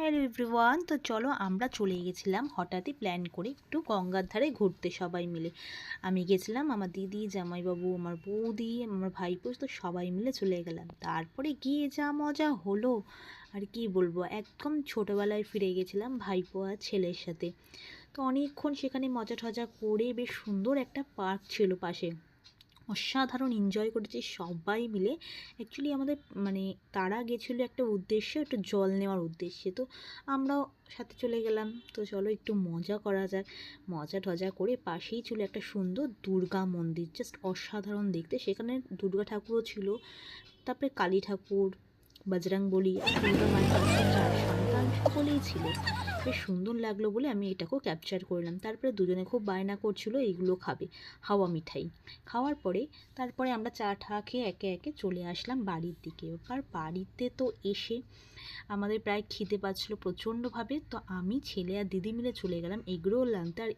Hello everyone তো চলো আমরা চলে গেছিলাম হঠাৎই প্ল্যান করে একটু গঙ্গার ধারে ঘুরতে সবাই মিলে। আমি গেছিলাম আমার দিদি, জামাইবাবু, আমার বৌদি, আমার ভাইপো তো সবাই মিলে চলে গেলাম। তারপরে গিয়ে যা মজা হলো, আর কি বলব, একদম ছোটোবেলায় ফিরে গেছিলাম ভাইপো আর ছেলের সাথে। তো অনেকক্ষণ সেখানে মজা টজা করে বেশ সুন্দর একটা পার্ক ছিল পাশে। অসাধারণ এনজয় করেছি সবাই মিলে। অ্যাকচুয়ালি আমাদের মানে তারা গেছিল একটা উদ্দেশ্যে, একটু জল নেওয়ার উদ্দেশ্যে। তো আমরাও সাথে চলে গেলাম। তো চলো একটু মজা করা যাক। মজা টজা করে পাশেই ছিল একটা সুন্দর দুর্গা মন্দির। জাস্ট অসাধারণ দেখতে। সেখানে দুর্গা ঠাকুরও ছিল। তারপরে কালী ঠাকুর বজরং বলি দুর্গা মায়ের সকলেই ছিল। বেশ সুন্দর লাগল বলে আমি এটাকেও ক্যাপচার করলাম। তারপরে দুজনে খুব বায়না করছিল, এইগুলো খাবে, হাওয়া মিঠাই। খাওয়ার পরে, তারপরে আমরা চা ঠা খেয়ে একে একে চলে আসলাম বাড়ির দিকে। এবার বাড়িতে তো এসে আমাদের প্রায় খিদে পাচ্ছিলো প্রচণ্ডভাবে। তো আমি, ছেলে আর দিদি মিলে চলে গেলাম এগরোল আনতে। আর